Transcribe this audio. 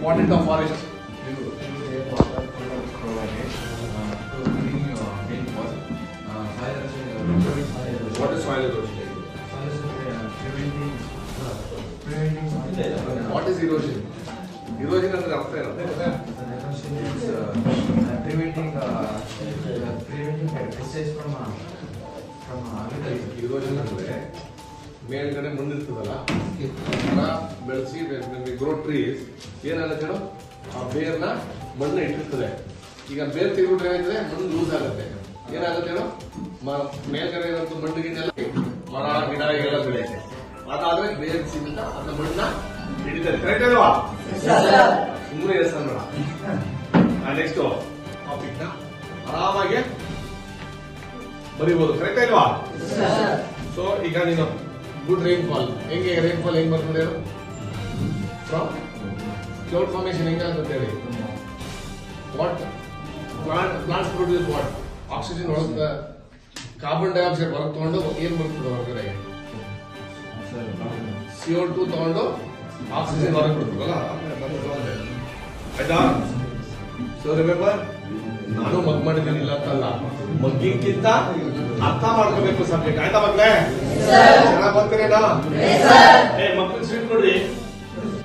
important of forest. You, you gave water to provide uh, to clean your rainfall. Uh, soil erosion. What is soil erosion? Soil erosion preventing. Preventing soil erosion. What is erosion? Erosion is after. Erosion is uh, preventing uh, preventing pesticides from uh, from agriculture. Erosion is where. ಮೇಲ್ಗಡೆ ಮಣ್ಣಿರ್ತದಲ್ಲ ಮರ ಬೆಳೆಸಿ grow trees ಏನಾಗುತ್ತೆ ಹೇಳು? ಆ ಬೇರ್ನ ಮಣ್ಣು ಇಟ್ಟಿರ್ತದೆ. ಈಗ ಬೇರ್ ತೆಗೆದ್ಬಿಟ್ರೆ ಏನಾಯ್ತದೆ? ಮಣ್ಣು ಲೂಸ್ ಆಗುತ್ತೆ. ಏನಾಗುತ್ತೆ ಹೇಳು? ಮೇಲ್ಗಡೆ ಇರೋಂಥ ಮಣ್ಣು ಗಿಣ್ಣೆಲ್ಲ ಮರ ಗಿಡ ಎಲ್ಲ ಬೆಳೆಯುತ್ತೆ. ಅದಾದ್ರೆ ಬೇರ್ ಸಿಂದ ಅದ ಮಣ್ಣ ಹಿಡಿತಾರೆ. ಕರೆಕ್ಟ್ ಅಲ್ವಾ? ಸುಮ್ಮನೆ ಹೆಸರು ನೆಕ್ಸ್ಟ್ ಟಾಪಿಕ್ನ ಆರಾಮಾಗಿ ಬರಿಬಹುದು ಕರೆಕ್ಟ್ ಇಲ್ವಾ ಸೊ ಈಗ ನೀನು ಗುಡ್ ರೈನ್ಫಾಲ್ ಹೆಂಗೆ ರೈನ್ಫಾಲ್ ಹೆಂಗ್ ಬರ್ತದೆ ಫ್ರಮ್ ಕ್ಲೌಡ್ ಫಾರ್ಮೇಶನ್ ಅಂತ ಹೇಳಿ? What plant plants produce what oxygen ಒಳಗ ಕಾರ್ಬನ್ ಡೈಆಕ್ಸೈಡ್ ಹೊರಗೆ ತಗೊಂಡು ಏನ್ ಬರ್ತದೆ ಹೊರಗಡೆ? ಸಿ ಓ ಟು ತಗೊಂಡು ಆಕ್ಸಿಜನ್ ಹೊರಗೆ ಬಿಡ್ತದಲ್ಲ ಆಯ್ತಾ? ಸೊ ರಿಮೆಂಬರ್ ನಾನು ಮಗ್ ಮಾಡಿದ್ದೀನಿಲ್ಲ ಅಂತಲ್ಲ. ಮಗ್ಗಿಂಕಿಂತ ಅರ್ಥ ಮಾಡ್ಕೋಬೇಕು ಸಬ್ಜೆಕ್ಟ್ ಆಯ್ತಾ ಮಗ್ಲೆ ಚೆನ್ನಾಗ್ ಬರ್ತೀರೇನಾ? ಏ ಮಕ್ಳು ಸ್ವೀಟ್ ಕೊಡ್ರಿ.